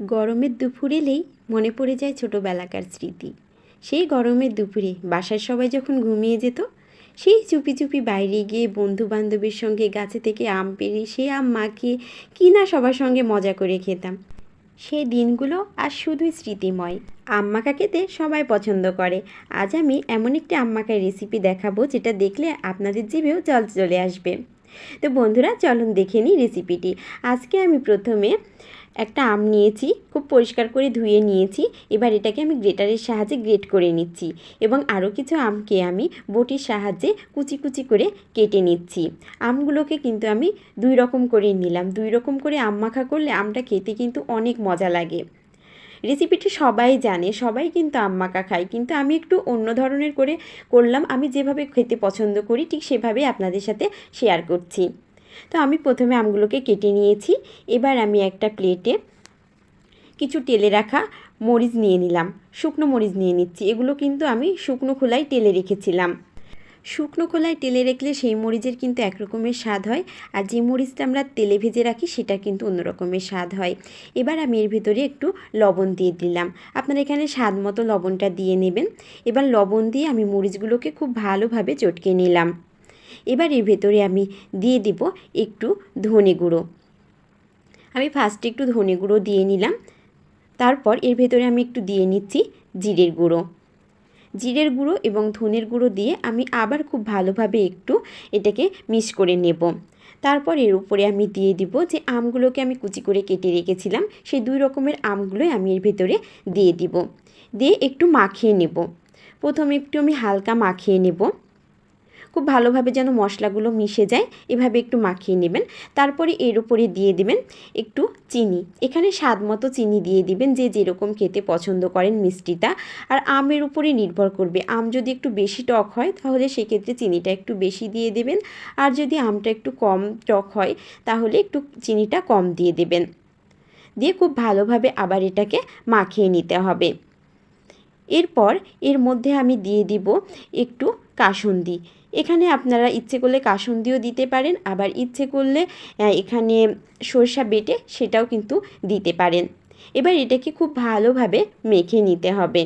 গরমের দুপুর এলেই মনে পড়ে যায় ছোটোবেলাকার স্মৃতি। সেই গরমের দুপুরে বাসার সবাই যখন ঘুমিয়ে যেত, সেই চুপি চুপি বাইরে গিয়ে বন্ধু বান্ধবের সঙ্গে গাছে থেকে আম পেরে সেই আম মাখিয়ে কি না সবার সঙ্গে মজা করে খেতাম। সেই দিনগুলো আর শুধুই স্মৃতিময়। আম্মাকা খেতে সবাই পছন্দ করে। আজ আমি এমন একটি আম্মাকার রেসিপি দেখাবো যেটা দেখলে আপনাদের জিভেও জল চলে আসবে। তো বন্ধুরা, চলুন দেখে নিই রেসিপিটি আজকে আমি প্রথমে একটা আম নিয়েছি, খুব পরিষ্কার করে ধুয়ে নিয়েছি। এবার এটাকে আমি গ্রেটারের সাহায্যে গ্রেট করে নিচ্ছি এবং আরও কিছু আমকে আমি বটির সাহায্যে কুচি কুচি করে কেটে নিচ্ছি। আমগুলোকে কিন্তু আমি দুই রকম করে নিলাম। দুই রকম করে আম মাখা করলে আমটা খেতে কিন্তু অনেক মজা লাগে। রেসিপিটি সবাই জানে, সবাই কিন্তু আম মাখা খায়। কিন্তু আমি একটু অন্য ধরনের করে করলাম। আমি যেভাবে খেতে পছন্দ করি, ঠিক সেভাবেই আপনাদের সাথে শেয়ার করছি। তো আমি প্রথমে আমগুলোকে কেটে নিয়েছি। এবার আমি একটা প্লেটে কিছু তেলে রাখা মরিচ নিয়ে নিলাম। শুকনো মরিচ নিয়ে নিচ্ছি। এগুলো কিন্তু আমি শুকনো খোলায় তেলে রেখেছিলাম। শুকনো খোলায় তেলে রাখলে সেই মরিচের কিন্তু এক রকমের স্বাদ হয়। আর যে মরিচটা আমরা তেলে ভেজে রাখি, সেটা কিন্তু অন্য রকমের স্বাদ হয়। এবার আমি এর ভেতরে একটু লবণ দিয়ে দিলাম। আপনারা এখানে স্বাদ মতো লবণটা দিয়ে নেবেন। এবার লবণ দিয়ে আমি মরিচগুলোকে খুব ভালোভাবে চটকে নিলাম। এবার এর ভেতরে আমি দিয়ে দিব একটু ধনে গুঁড়ো। আমি ফার্স্টে একটু ধনে গুঁড়ো দিয়ে নিলাম। তারপর এর ভেতরে আমি একটু দিয়ে নিচ্ছি জিরের গুঁড়ো। জিরের গুঁড়ো এবং ধনের গুঁড়ো দিয়ে আমি আবার খুব ভালোভাবে একটু এটাকে মিক্স করে নেব। তারপর এর উপরে আমি দিয়ে দিব যে আমগুলোকে আমি কুচি করে কেটে রেখেছিলাম সেই দুই রকমের আমগুলোই আমি এর ভেতরে দিয়ে দিব। দিয়ে একটু মাখিয়ে নেব। প্রথমে একটু আমি হালকা মাখিয়ে নেব। খুব ভালোভাবে যেন মশলাগুলো মিশে যায়। এভাবে একটু মাখিয়ে নেবেন। তারপরে এর উপরে দিয়ে দিবেন একটু চিনি। এখানে স্বাদ মতো চিনি দিয়ে দিবেন যে যেরকম খেতে পছন্দ করেন মিষ্টিটা। আর আমের উপরে নির্ভর করবে। আম যদি একটু বেশি টক হয়, তাহলে সেক্ষেত্রে চিনিটা একটু বেশি দিয়ে দেবেন। আর যদি আমটা একটু কম টক হয়, তাহলে একটু চিনিটা কম দিয়ে দেবেন। দিয়ে খুব ভালোভাবে আবার এটাকে মাখিয়ে নিতে হবে। এরপর এর মধ্যে আমি দিয়ে দিব একটু কাসুন্দি। এখানে আপনারা ইচ্ছে করলে কাসুন্দিও দিতে পারেন, আবার ইচ্ছে করলে এখানে সরষা বেটে সেটাও কিন্তু দিতে পারেন। এবার এটাকে খুব ভালোভাবে মেখে নিতে হবে।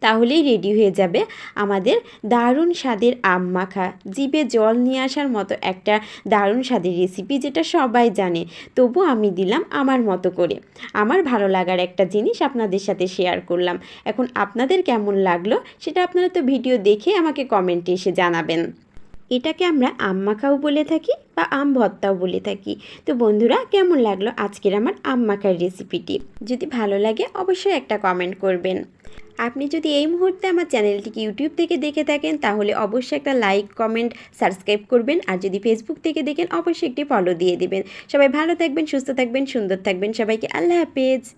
তাহলেই রেডি হয়ে যাবে আমাদের দারুণ স্বাদের আম মাখা। জিভে জল নিয়ে আসার মতো একটা দারুণ স্বাদের রেসিপি যেটা সবাই জানে। তবু আমি দিলাম আমার মতো করে। আমার ভালো লাগার একটা জিনিস আপনাদের সাথে শেয়ার করলাম। এখন আপনাদের কেমন লাগল সেটা আপনারা তো ভিডিও দেখে আমাকে কমেন্টে এসে জানাবেন। এটাকে আমরা আম মাখাও বলে থাকি বা আম ভর্তাও বলে থাকি। তো বন্ধুরা, কেমন লাগল আজকের আমার আম মাখার রেসিপিটি? যদি ভালো লাগে, অবশ্যই একটা কমেন্ট করবেন। আপনি যদি এই মুহূর্তে আমার চ্যানেলটিকে ইউটিউব থেকে দেখে থাকেন, তাহলে অবশ্যই একটা লাইক, কমেন্ট, সাবস্ক্রাইব করবেন। আর যদি ফেসবুক থেকে দেখেন, অবশ্যই একটি ফলো দিয়ে দিবেন। সবাই ভালো থাকবেন, সুস্থ থাকবেন, সুন্দর থাকবেন। সবাইকে আল্লাহ হাফেজ।